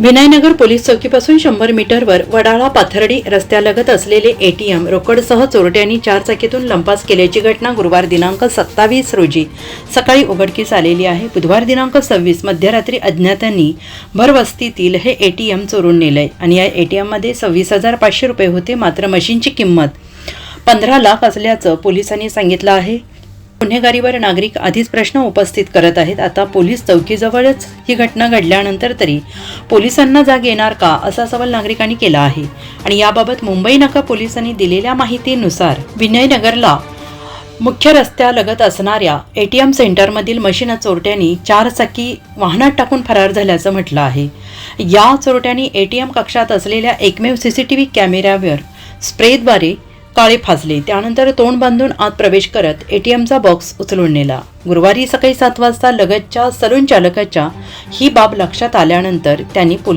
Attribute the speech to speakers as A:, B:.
A: Vinaynagar police चौकीपासून शंभर मीटरवर वडाळा पाथर्डी रस्त्यालगत असलेले एटीएम रोकडसह चोरट्यांनी चारचाकीतून लंपास केल्याची घटना गुरुवार दिनांक सत्तावीस रोजी सकाळी उघडकीस आलेली आहे. बुधवार दिनांक सव्वीस मध्यरात्री अज्ञातांनी भरवस्तीतील हे एटीएम चोरून नेलंय आणि या एटीएममध्ये सव्वीस हजार पाचशे रुपये होते मात्र मशीनची किंमत पंधरा लाख असल्याचं पोलिसांनी सांगितलं आहे. गुन्हेगारीवर नागरिक आधीच प्रश्न उपस्थित करत आहेत. आता पोलीस चौकीजवळच ही घटना घडल्यानंतर तरी पोलिसांना जाग येणार का असा सवाल नागरिकांनी केला आहे. आणि याबाबत मुंबई नका पोलिसांनी दिलेल्या माहितीनुसार विनयनगरला मुख्य रस्त्यालगत असणाऱ्या एटीएम सेंटरमधील मशीन चोरट्यांनी चार चाकी वाहनात टाकून फरार झाल्याचं म्हटलं आहे. या चोरट्यांनी एटीएम कक्षात असलेल्या एकमेव सीसीटीव्ही कॅमेऱ्यावर स्प्रेद्वारे ताळे फाजले. त्यानंतर तोंड बांधून आत प्रवेश करत एटीएमचा बॉक्स उचलून नेला. गुरुवारी सकाळी सात वाजता लगतच्या सलून चालकाच्या ही बाब लक्षात आल्यानंतर त्यांनी पोलीस